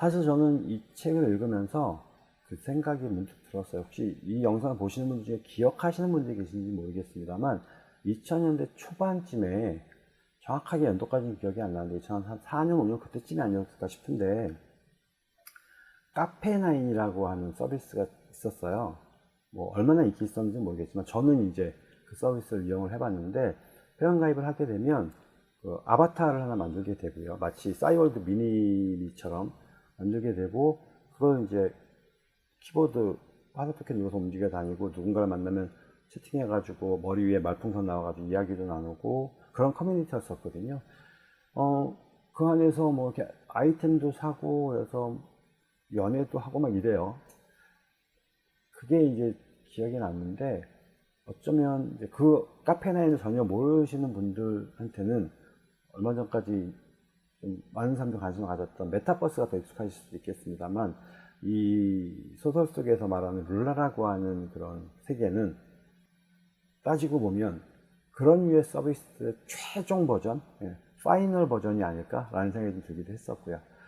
사실 저는 이 책을 읽으면서 그 생각이 문득 들었어요. 혹시 이 영상을 보시는 분 중에 기억하시는 분들이 계신지 모르겠습니다만 2000년대 초반쯤에 정확하게 연도까지는 기억이 안 나는데 2004년, 5년 그때쯤이 아니었을까 싶은데 카페나인이라고 하는 서비스가 있었어요. 뭐 얼마나 인기 있었는지 모르겠지만 저는 이제 그 서비스를 이용을 해봤는데 회원가입을 하게 되면 그 아바타를 하나 만들게 되고요. 마치 싸이월드 미니미처럼 만들게 되고 그걸 이제 키보드 화살표키 눌러서 움직여 다니고 누군가를 만나면 채팅해가지고 머리 위에 말풍선 나와가지고 이야기도 나누고 그런 커뮤니티였었거든요. 어, 그 안에서 뭐 이렇게 아이템도 사고 그래서 연애도 하고 막 이래요. 그게 이제 기억이 났는데 어쩌면 그 카페나인을 전혀 모르시는 분들한테는 얼마 전까지 좀 많은 사람들 관심을 가졌던 메타버스가 더 익숙하실 수도 있겠습니다만 이 소설 속에서 말하는 룰라라고 하는 그런 세계는 따지고 보면 그런 류의 서비스의 최종 버전, 예, 파이널 버전이 아닐까라는 생각이 좀 들기도 했었고요.